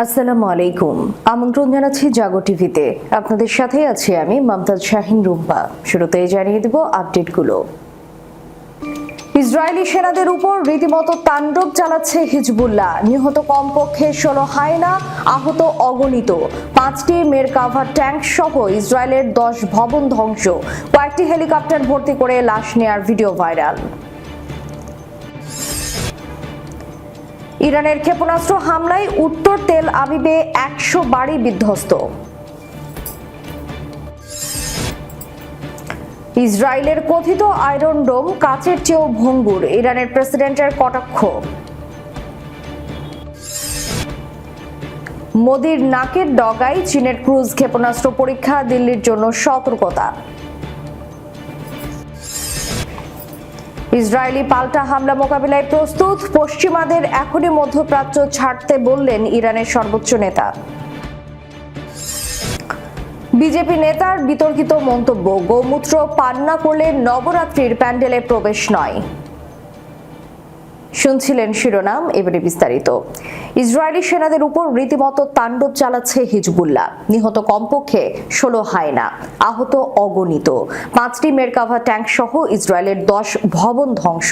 আসসালামু আলাইকুম। আমন্ত্রণ জানাচ্ছি জাগো টিভিতে। আপনাদের সাথে আছি আমি মমতাজ শাহিন রুম্পা। শুরুতেই জানিয়ে দেব আপডেটগুলো। ইসরায়েলি সেনাদের উপর রীতিমতো তাণ্ডব চালাচ্ছে হিজবুল্লাহ। নিহত কমপক্ষে ষোলো হায়না আহত অগণিত। পাঁচটি মেরকাভা ট্যাঙ্ক সহ ইসরায়েলের দশ ভবন ধ্বংস। কয়েকটি হেলিকপ্টার ভর্তি করে লাশ নেয়ার ভিডিও ভাইরাল। ইরানের ক্ষেপণাস্ত্র হামলায় উত্তর তেল আবিবে একশো বাড়ি বিধ্বস্ত। ইসরায়েলের কথিত আয়রন ডোম কাচের চেয়েও ভঙ্গুর, ইরানের প্রেসিডেন্টের কটাক্ষ। মোদির নাকের ডগায় চীনের ক্রুজ ক্ষেপণাস্ত্র পরীক্ষা, দিল্লির জন্য সতর্কতা। ইসরায়েলি পাল্টা হামলা মোকাবিলায় প্রস্তুত। পশ্চিমাদের এখনই মধ্যপ্রাচ্য ছাড়তে বললেন ইরানের সর্বোচ্চ নেতা। বিজেপি নেতার বিতর্কিত মন্তব্য, গোমূত্র পান না করলে নবরাত্রির প্যান্ডেলে প্রবেশ নয়। শুনছিলেন শিরোনাম, এবারে বিস্তারিত। ইসরায়েলি সেনাদের উপর রীতিমতো তাণ্ডব চালাচ্ছে হিজবুল্লাহ। নিহত কমপক্ষে ষোলো হায়না, আহত অগণিত। পাঁচটি মেরকাভা ট্যাঙ্ক সহ ইসরায়েলের দশ ভবন ধ্বংস।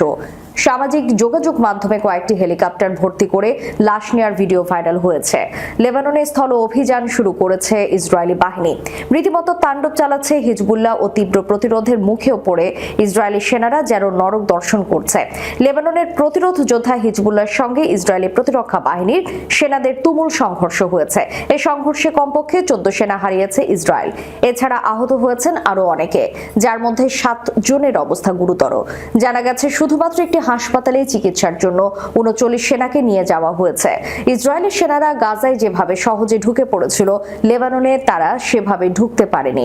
সামাজিক যোগাযোগ মাধ্যমে কয়েকটি হেলিকপ্টার ভর্তি করে লাশ নেওয়ার ভিডিও ভাইরাল হয়েছে। লেবাননে স্থল অভিযান শুরু করেছে ইসরায়েলি বাহিনী। রীতিমতো তাণ্ডব চালাচ্ছে হিজবুল্লাহ ও তীব্র প্রতিরোধের মুখেও পড়ে ইসরায়েলি সেনারা যেন নরক দর্শন করছে। লেবাননের প্রতিরোধ যোদ্ধা হিজবুল্লাহর সঙ্গে ইসরায়েলি প্রতিরক্ষা বাহিনীর সেনাদের তুমুল সংঘর্ষ হয়েছে। এই সংঘর্ষে কমপক্ষে চোদ্দ সেনা হারিয়েছে ইসরায়েল। এছাড়া আহত হয়েছেন আরও অনেকে, যার মধ্যে সাত জনের অবস্থা গুরুতর। জানা গেছে, শুধুমাত্র একটি হাসপাতালে চিকিৎসার জন্য উনচল্লিশ সেনাকে নিয়ে যাওয়া হয়েছে। ইসরায়েলের সেনারা গাজায় যেভাবে সহজে ঢুকে পড়েছিল, লেবাননে তারা সেভাবে ঢুকতে পারেনি।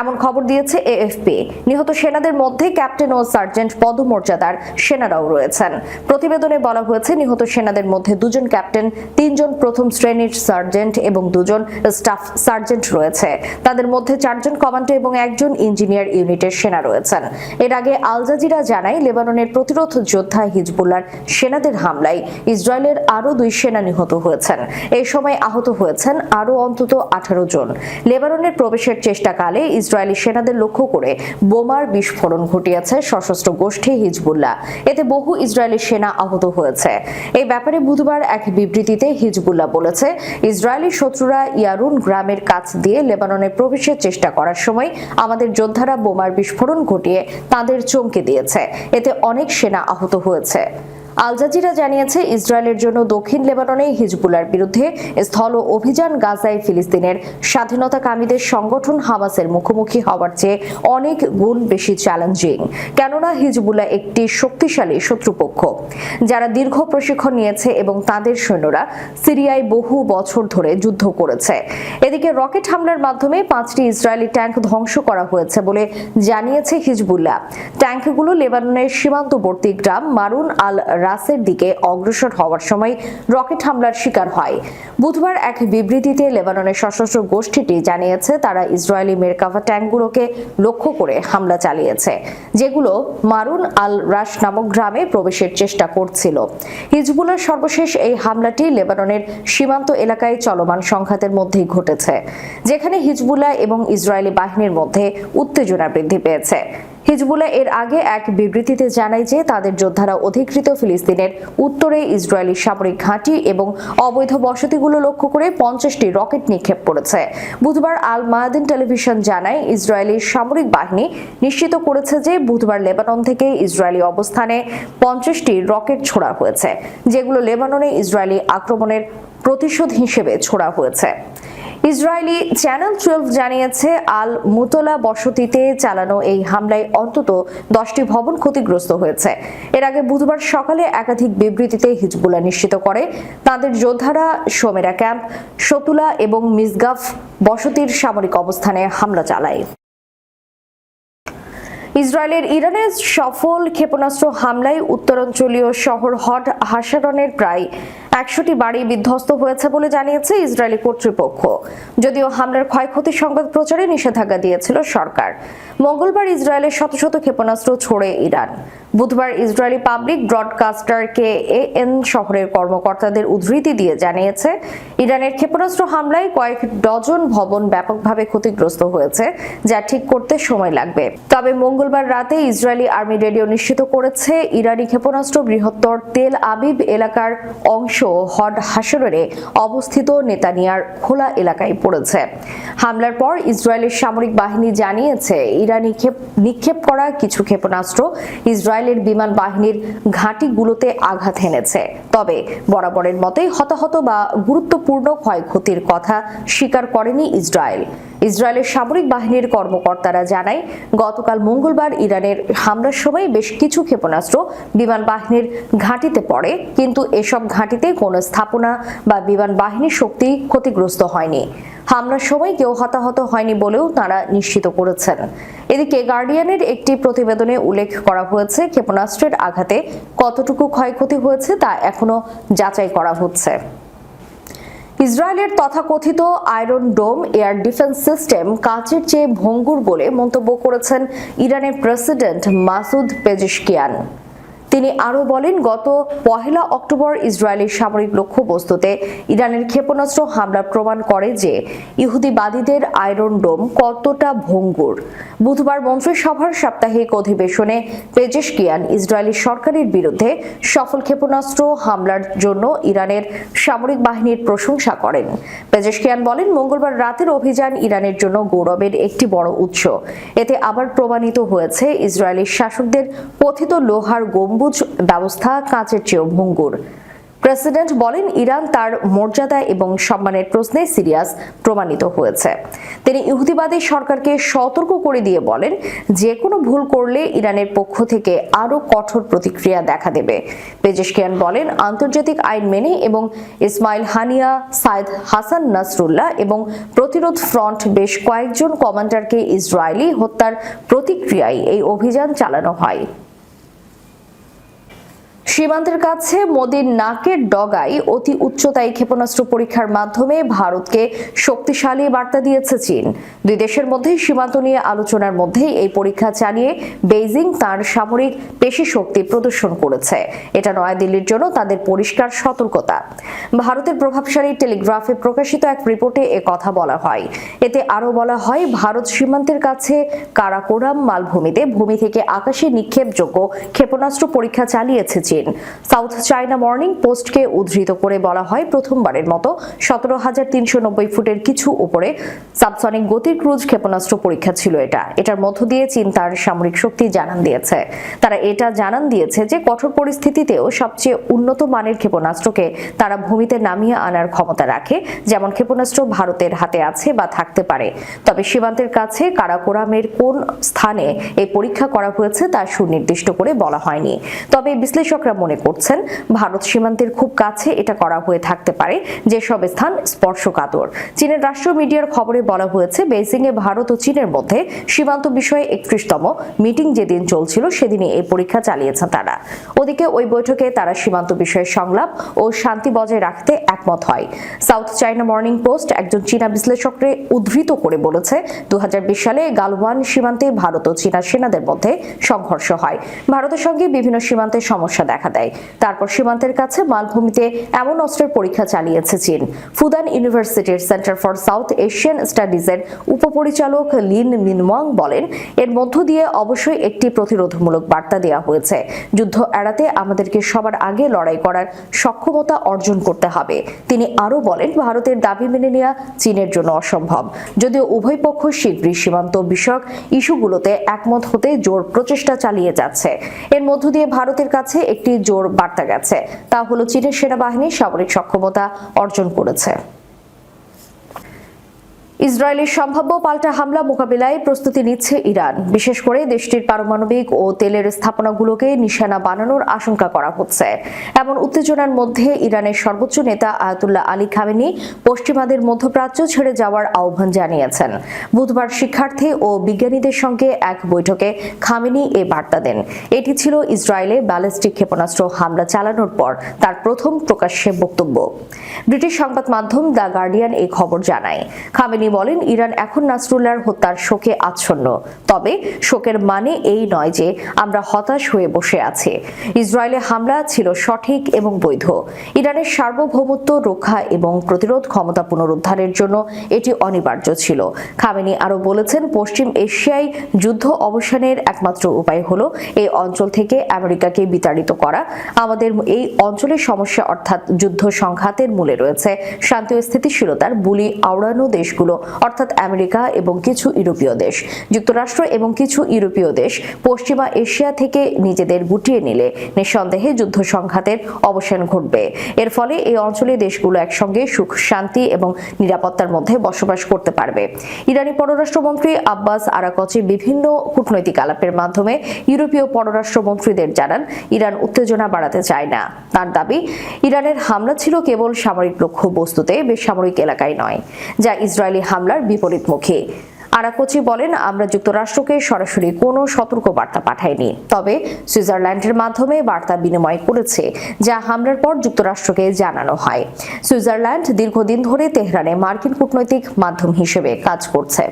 এমন খবর দিয়েছে এএফপি। নিহত সেনাদের মধ্যে ক্যাপ্টেন ও সার্জেন্ট পদমর্যাদার সেনারাও রয়েছেন। প্রতিবেদনে বলা হয়েছে, নিহত সেনাদের মধ্যে দুজন ক্যাপ্টেন, তিনজন প্রথম শ্রেণির সার্জেন্ট এবং দুজন স্টাফ সার্জেন্ট রয়েছে। তাদের মধ্যে চারজন কমান্ডো এবং একজন ইঞ্জিনিয়ার ইউনিটের সেনা রয়েছেন। এর আগে আল জাজিরা জানায়, লেবাননের প্রতিরোধ যোদ্ধা হিজবুল্লার সেনাদের হামলায় ইসরায়েলের আরও দুই সেনা নিহত হয়েছেন। এই সময় আহত হয়েছেন আরও অন্তত আঠারো জন। লেবাননের প্রবেশের চেষ্টাকালে ইসরায়েলি সেনাদের লক্ষ্য করে বোমার বিস্ফোরণ ঘটিয়েছে সশস্ত্র গোষ্ঠী হিজবুল্লাহ। এতে বহু ইসরায়েলি সেনা আহত হয়েছে। এই ব্যাপারে বুধবার এক বিবৃতিতে হিজবুল্লাহ বলেছে, ইসরায়েলি শত্রুরা ইয়ারুন গ্রামের কাছ দিয়ে লেবাননে প্রবেশের চেষ্টা করার সময় আমাদের যোদ্ধারা বোমার বিস্ফোরণ ঘটিয়ে তাদের চমকে দিয়েছে। এতে অনেক সেনা আহত হয়েছে। আল জাজিরা জানিয়েছে, ইসরায়েলের জন্য দক্ষিণ লেবাননে হিজবুলার বিরুদ্ধে স্থল অভিযান গাজায় ফিলিস্তিনের স্বাধীনতাকামীদের সংগঠন হামাসের মুখোমুখি হওয়ার চেয়ে অনেক গুণ বেশি চ্যালেঞ্জিং কেননা হিজবুল্লাহ একটি শক্তিশালী শত্রুপক্ষ, যারা দীর্ঘ প্রশিক্ষণ নিয়েছে এবং তাদের সৈন্যরা সিরিয়ায় বহু বছর ধরে যুদ্ধ করেছে। এদিকে রকেট হামলার মাধ্যমে পাঁচটি ইসরায়েলি ট্যাঙ্ক ধ্বংস করা হয়েছে বলে জানিয়েছে হিজবুল্লাহ। ট্যাঙ্কগুলো লেবাননের সীমান্তবর্তী গ্রাম মারুন আল রাসের দিকে অগ্রসর হওয়ার সময় রকেট হামলার শিকার হয়। বুধবার এক বিবৃতিতে লেবাননের সশস্ত্র গোষ্ঠীটি জানিয়েছে, তারা ইসরায়েলি মেরকাভা ট্যাঙ্কগুলোকে লক্ষ্য করে হামলা চালিয়েছে, যেগুলো মারুন আল রাস নামক গ্রামে প্রবেশের চেষ্টা করছিল। হিজবুলের সর্বশেষ এই হামলাটি লেবাননের সীমান্ত এলাকায় চলমান সংঘাতের মধ্যেই ঘটেছে, যেখানে হিজবুল্লাহ এবং ইসরায়েলি বাহিনীর মধ্যে উত্তেজনা বৃদ্ধি পেয়েছে। হিজবুল্লাহ এর আগে এক বিবৃতিতে জানায় যে তাদের যোদ্ধারা অধিকৃত ফিলিস্তিনের উত্তরে ইসরায়েলি সামরিক ঘাঁটি এবং অবৈধ বসতিগুলো লক্ষ্য করে পঞ্চাশটি রকেট নিক্ষেপ করেছে। বুধবার আল মায়াদিন টেলিভিশন জানায়, ইসরায়েলি সামরিক বাহিনী নিশ্চিত করেছে যে বুধবার লেবানন থেকে ইসরায়েলি অবস্থানে পঞ্চাশটি রকেট ছোড়া হয়েছে, যেগুলো লেবাননে ইসরায়েলি আক্রমণের প্রতিশোধ হিসেবে ছোড়া হয়েছে। ইসরায়েলি চ্যানেল টুয়েলভ জানিয়েছে আল মুতলা বসতিতে চালানো এই হামলায় অন্তত দশটি ভবন ক্ষতিগ্রস্ত হয়েছে। এর আগে বুধবার সকালে একাধিক বিবৃতিতে হিজবুল্লাহ নিশ্চিত করে, তাদের যোদ্ধারা সোমেরা ক্যাম্প সতুলা এবং মিসগাফ বসতির সামরিক অবস্থানে হামলা চালায়। ইসরায়েলের ইরানের সফল ক্ষেপণাস্ত্র হামলায় উত্তরাঞ্চলীয় শহর হট হাসারনের প্রায় একশোটি বাড়ি বিধ্বস্ত হয়েছে বলে জানিয়েছে ইসরায়েলি কর্তৃপক্ষ। যদিও হামলার ক্ষয়ক্ষতি সংবাদ প্রচারে নিষেধাজ্ঞা দিয়েছিল সরকার। মঙ্গলবার ইসরায়েলের শত শত ক্ষেপণাস্ত্র ছোড়ে ইরান। বুধবার Israeli public broadcaster K N শহরের কর্মকর্তাদের উদ্ধৃতি দিয়ে জানিয়েছে, ইরানের ক্ষেপণাস্ত্র হামলায় কয়েক ডজন ভবন ব্যাপকভাবে ক্ষতিগ্রস্ত হয়েছে, যা ঠিক করতে সময় লাগবে। তবে মঙ্গলবার রাতে ইসরায়েলি আর্মি রেডিও নিশ্চিত করেছে, ইরানি ক্ষেপণাস্ত্র বৃহত্তর তেল আবিব এলাকার অংশ হড হাসরে অবস্থিত নেতানিয়ার খোলা এলাকায় পড়েছে। হামলার পর ইসরায়েলের সামরিক বাহিনী জানিয়েছে, ইরানি ক্ষেপ- নিক্ষেপ করা কিছু ক্ষেপণাস্ত্র ইসরায়েলের বিমান বাহিনীর ঘাঁটিগুলোতে আঘাত হেনেছে। তবে বরাবরের মতোই হতাহত বা গুরুত্বপূর্ণ ক্ষয়ক্ষতির কথা স্বীকার করেনি ইসরায়েল। ইসরায়েলের সামরিক বাহিনীর কর্মকর্তারা জানায়, গতকাল মঙ্গলবার ইরানের হামলার সময় বেশ কিছু ক্ষেপণাস্ত্র বিমান বাহিনীর ঘাঁটিতে পড়ে, কিন্তু এসব ঘাঁটিতে কোনো স্থাপনা বা বিমান বাহিনীর শক্তি ক্ষতিগ্রস্ত হয়নি। হামলার সময় কেউ হতাহত হয়নি বলেও তারা নিশ্চিত করেছেন। এদিকে গার্ডিয়ানের একটি প্রতিবেদনে উল্লেখ করা হয়েছে, ক্ষেপণাস্ত্রের আঘাতে কতটুকু ক্ষয়ক্ষতি হয়েছে তা এখনও যাচাই করা হচ্ছে। ইসরায়েলের তথাকথিত Iron Dome air defence system কাচের চেয়ে ভঙ্গুর বলে মন্তব্য করেছেন ইরানের প্রেসিডেন্ট মাসুদ পেজিশকিয়ান। তিনি আরও বলেন, গত পহেলা অক্টোবর ইসরায়েলের সামরিক লক্ষ্যবস্তুতে ইরানের ক্ষেপণাস্ত্র হামলা প্রমাণ করে যে ইহুদিবাদীদের আয়রন ডোম কতটা ভঙ্গুর। বুধবার মন্ত্রিসভার সাপ্তাহিক অধিবেশনে পেজেশকিয়ান ইসরায়েলি সরকারের বিরুদ্ধে সফল ক্ষেপণাস্ত্র হামলার জন্য ইরানের সামরিক বাহিনীর প্রশংসা করেন। পেজেশকিয়ান বলেন, মঙ্গলবার রাতের অভিযান ইরানের জন্য গৌরবের একটি বড় উৎস। এতে আবার প্রমাণিত হয়েছে ইসরায়েলি শাসকদের কথিত লোহার গম্বুজ ব্যবস্থা, কাঁচের চেয়েও ভঙ্গুর। প্রেসিডেন্ট বলেন, ইরান তার মর্যাদা এবং সম্মানের প্রশ্নে সিরিয়াস প্রমাণিত হয়েছে। তিনি ইহুদিবাদী সরকারকে সতর্ক করে দিয়ে বলেন যে কোনো ভুল করলে ইরানের পক্ষ থেকে আরও কঠোর প্রতিক্রিয়া দেখা দেবে। পেজেশকিয়ান বলেন, আন্তর্জাতিক আইন মেনে এবং ইসমাইল হানিয়া, সাইদ হাসান নাসরুল্লাহ এবং প্রতিরোধ ফ্রন্ট বেশ কয়েকজন কমান্ডারকে ইসরায়েলি হত্যার প্রতিক্রিয়ায় এই অভিযান চালানো হয়। সীমান্তের কাছে মোদীর নাকের ডগায় অতি উচ্চতায় ক্ষেপণাস্ত্র পরীক্ষার মাধ্যমে ভারতকে শক্তিশালী বার্তা দিয়েছে চীন। দুই দেশের মধ্যে সীমান্ত নিয়ে আলোচনার মধ্যে এই পরীক্ষা চালিয়ে বেইজিং তার সামরিক পেশি শক্তি প্রদর্শন করেছে। এটা নয়াদিল্লির জন্য তাদের পরিষ্কার সতর্কতা। ভারতের প্রভাবশালী টেলিগ্রাফে প্রকাশিত এক রিপোর্টে এ কথা বলা হয়। এতে আরও বলা হয়, ভারত সীমান্তের কাছে কারাকোরাম মালভূমিতে ভূমি থেকে আকাশে নিক্ষেপযোগ্য ক্ষেপণাস্ত্র পরীক্ষা চালিয়েছে চীন। সাউথ চায়না মর্নিং পোস্টকে উদ্ধৃত করে বলা হয়, প্রথমবারের মতো সতেরো হাজার তিনশো নব্বই ফুটের কিছু উপরে সাবসনিক গতির ক্রুজ ক্ষেপণাস্ত্র পরীক্ষা ছিল এটা। এটার মধ্য দিয়ে চীন তার সামরিক শক্তি জানান দিয়েছে। তারা এটা জানান দিয়েছে যে, কঠোর পরিস্থিতিতেও সবচেয়ে উন্নত মানের ক্ষেপণাস্ত্রকে তারা ভূমিতে নামিয়ে আনার ক্ষমতা রাখে, যেমন ক্ষেপণাস্ত্র ভারতের হাতে আছে বা থাকতে পারে। তবে সীমান্তের কাছে কারাকোরামের কোন স্থানে এই পরীক্ষা করা হয়েছে তা সুনির্দিষ্ট করে বলা হয়নি। তবে বিশ্লেষকরা মনে করছেন, ভারত সীমান্তের খুব কাছে এটা করা হয়ে থাকতে পারে, যেসব স্থান স্পর্শকাতর। চীনের রাষ্ট্রীয় মিডিয়ার খবরে বলা হয়েছে বেইজিং এ ভারত ও চীনের মধ্যে সীমান্ত বিষয়ে একত্রিশতম মিটিং যেদিন চলছিল, সেদিনই এই পরীক্ষা চালিয়েছেন তারা। ওদিকে ওই বৈঠকে তারা সীমান্ত বিষয়ে সংলাপ ও শান্তি বজায় রাখতে একমত হয়। সাউথ চায়না মর্নিং পোস্ট একজন চীনা বিশ্লেষককে উদ্ধৃত করে বলেছে দু হাজার বিশ সালে গালওয়ান সীমান্তে ভারত ও চীনা সেনাদের মধ্যে সংঘর্ষ হয়। ভারতের সঙ্গে বিভিন্ন সীমান্তে সমস্যা দেখা দেয়। তারপর সীমান্তের কাছে মালভূমিতে এমন অস্ত্রের পরীক্ষা চালিয়েছে চীন। ফুদান ইউনিভার্সিটির সেন্টার ফর সাউথ এশিয়ান স্টাডিজের উপপরিচালক লিন মিনওয়াং বলেন, এর মধ্য দিয়ে অবশ্যই একটি প্রতিরোধমূলক বার্তা দেওয়া হয়েছে। যুদ্ধ এড়াতে আমাদেরকে সবার আগে লড়াই করার সক্ষমতা অর্জন করতে হবে। তিনি আরও বলেন, ভারতের দাবি মেনে নেওয়া চীনের জন্য অসম্ভব। যদিও উভয় পক্ষ শীঘ্রই সীমান্ত বিষয়ক ইস্যুগুলোতে একমত হতে জোর প্রচেষ্টা চালিয়ে যাচ্ছে। এর মধ্য দিয়ে ভারতের কাছে একটি জোর বার্তা গেছে। তা হলো চীনের সেনাবাহিনী সামরিক সক্ষমতা অর্জন করেছে। ইসরায়েলের সম্ভাব্য পাল্টা হামলা মোকাবিলায় প্রস্তুতি নিচ্ছে ইরান। বিশেষ করে দেশটির পারমাণবিক ও তেলের স্থাপনাগুলোকে নিশানা বানানোর আশঙ্কা করা হচ্ছে। এমন উত্তেজনার মধ্যে ইরানের সর্বোচ্চ নেতা আয়াতুল্লাহ আলী খামেনি পশ্চিমাদের মধ্যপ্রাচ্য ছেড়ে যাওয়ার আহ্বান জানিয়েছেন। বুধবার শিক্ষার্থী ও বিজ্ঞানীদের সঙ্গে এক বৈঠকে খামেনি এ বার্তা দেন। এটি ছিল ইসরায়েলে ব্যালিস্টিক ক্ষেপণাস্ত্র হামলা চালানোর পর তার প্রথম প্রকাশ্যে বক্তব্য। ব্রিটিশ সংবাদ মাধ্যম দ্য গার্ডিয়ান এই খবর জানায়, খামেনি বলেন, ইরান এখন নাসরুল্লাহর হত্যার শোকে আচ্ছন্ন। তবে শোকের মানে এই নয় যে আমরা হতাশ হয়ে বসে আছি। ইসরায়েলে হামলা ছিল সঠিক এবং বৈধ। ইরানের সার্বভৌমত্ব রক্ষা এবং প্রতিরোধ ক্ষমতা পুনরুদ্ধারের জন্য এটি অনিবার্য ছিল। খামেনি আরও বলেছেন, পশ্চিম এশিয়ায় যুদ্ধ অবসানের একমাত্র উপায় হলো এই অঞ্চল থেকে আমেরিকাকে বিতাড়িত করা। আমাদের এই অঞ্চলের সমস্যা অর্থাৎ যুদ্ধ সংঘাতের মূলে রয়েছে শান্তি ও স্থিতিশীলতার বুলি আওড়ানো দেশগুলো অর্থাৎ আমেরিকা এবং কিছু ইউরোপীয় দেশ। যুক্তরাষ্ট্র এবং কিছু ইউরোপীয় দেশ পশ্চিমা এশিয়া থেকে নিজেদের গুটিয়ে নিলে নিঃসন্দেহে যুদ্ধ সংঘাতের অবসান ঘটবে। এর ফলে এই অঞ্চলে দেশগুলো একসঙ্গে সুখ, শান্তি এবং নিরাপত্তার মধ্যে বসবাস করতে পারবে। ইরানি পররাষ্ট্রমন্ত্রী আব্বাস আরাকচি বিভিন্ন কূটনৈতিক আলাপের মাধ্যমে ইউরোপীয় পররাষ্ট্রমন্ত্রীদের জানান, ইরান উত্তেজনা বাড়াতে চায় না। তার দাবি, ইরানের হামলা ছিল কেবল সামরিক লক্ষ্য বস্তুতে বেসামরিক এলাকায় নয়, যা ইসরায়েলি হামলার বিপরীতমুখী। আরাকোচি বলেন, আমরা যুক্তরাষ্ট্রকে সরাসরি কোনো সতর্ক বার্তা পাঠাইনি। তবে সুইজারল্যান্ডের মাধ্যমে বার্তা বিনিময় করেছে, যা হামলার পর যুক্তরাষ্ট্রকে জানানো হয়। সুইজারল্যান্ড দীর্ঘদিন ধরে তেহরানে মার্কিন কূটনৈতিক মাধ্যম হিসেবে কাজ করছে।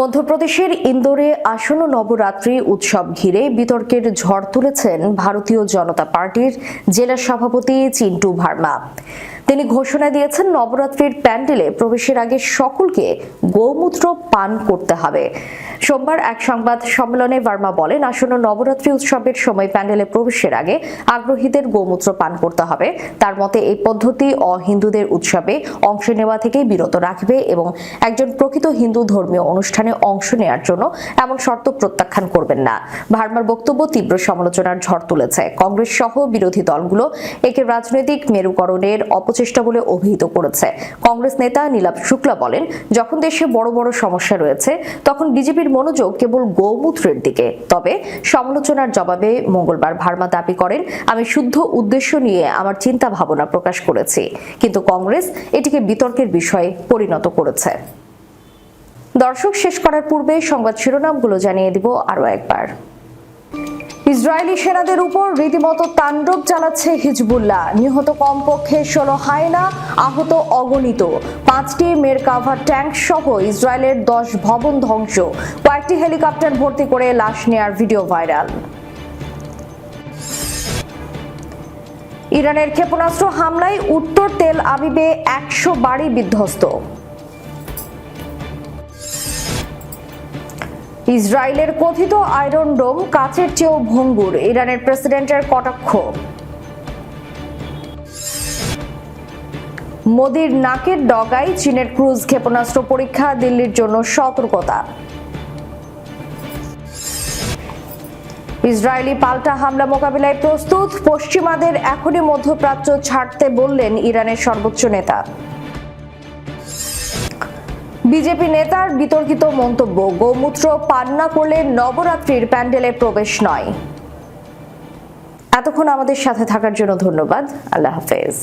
মধ্যপ্রদেশের ইন্দোরে আসন্ন নবরাত্রি উৎসব ঘিরে বিতর্কের ঝড় তুলেছেন ভারতীয় জনতা পার্টির জেলা সভাপতি চিন্টু ভার্মা। তিনি ঘোষণা দিয়েছেন নবরাত্রির প্যান্ডেলে প্রবেশের আগে সকলকে গোমূত্র পান করতে হবে। সোমবার এক সংবাদ সম্মেলনে ভার্মা বলেন, আসন্ন নবরাত্রি উৎসবের সময় প্যান্ডেলে প্রবেশের আগে আগ্রহীদের গোমূত্র পান করতে হবে। তার মতে, এই পদ্ধতি অহিন্দুদের উৎসবে অংশ নেওয়া থেকে বিরত রাখবে এবং একজন প্রকৃত হিন্দু ধর্মীয় অনুষ্ঠানে অংশ নেওয়ার জন্য এমন শর্ত প্রত্যাখ্যান করবেন না। ভার্মার বক্তব্য তীব্র সমালোচনার ঝড় তুলেছে। কংগ্রেস সহ বিরোধী দলগুলো একে রাজনৈতিক মেরুকরণের অপচেষ্টা বলে অভিহিত করেছে। কংগ্রেস নেতা নীলাভ শুক্লা বলেন, যখন দেশে বড় বড় সমস্যা রয়েছে, তখন বিজেপির মনোযোগ কেবল গৌমূত্রের দিকে। তবে সমালোচনার জবাবে মঙ্গলবার ভার্মা দাবি করেন, আমি শুদ্ধ উদ্দেশ্য নিয়ে আমার চিন্তা ভাবনা প্রকাশ করেছি। কিন্তু কংগ্রেস এটিকে বিতর্কের বিষয়ে পরিণত করেছে। দর্শক, শেষ করার পূর্বে সংবাদ শিরোনামগুলো জানিয়ে দিব আরও একবার। ইসরায়েলি সেনাদের উপর রীতিমতো তাণ্ডব চালাচ্ছে হিজবুল্লাহ। নিহত কমপক্ষে ষোলো হায়না আহত অগণিত। পাঁচটি মেরকাভা ট্যাঙ্ক সহ ইসরায়েলের দশ ভবন ধ্বংস। কয়েকটি হেলিকপ্টার ভর্তি করে লাশ নেয়ার ভিডিও ভাইরাল। ইরানের ক্ষেপণাস্ত্র হামলায় উত্তর তেল আবিবে একশো বাড়ি বিধ্বস্ত। ইসরায়েলের কথিত আয়রন ডোম কাচের চেয়েও ভঙ্গুর, ইরানের প্রেসিডেন্টের কটাক্ষ। মোদির নাকের ডগায় চীনের ক্রুজ ক্ষেপণাস্ত্র পরীক্ষা, দিল্লির জন্য সতর্কতা। ইসরায়েলি পাল্টা হামলা মোকাবিলায় প্রস্তুত, পশ্চিমাদের এখনই মধ্যপ্রাচ্য ছাড়তে বললেন ইরানের সর্বোচ্চ নেতা। বিজেপি নেতার বিতর্কিত মন্তব্য। গোমূত্র পান না করলে নবরাত্রির প্যান্ডেলে প্রবেশ নয়। এতক্ষণ আমাদের সাথে থাকার জন্য ধন্যবাদ। আল্লাহ হাফেজ।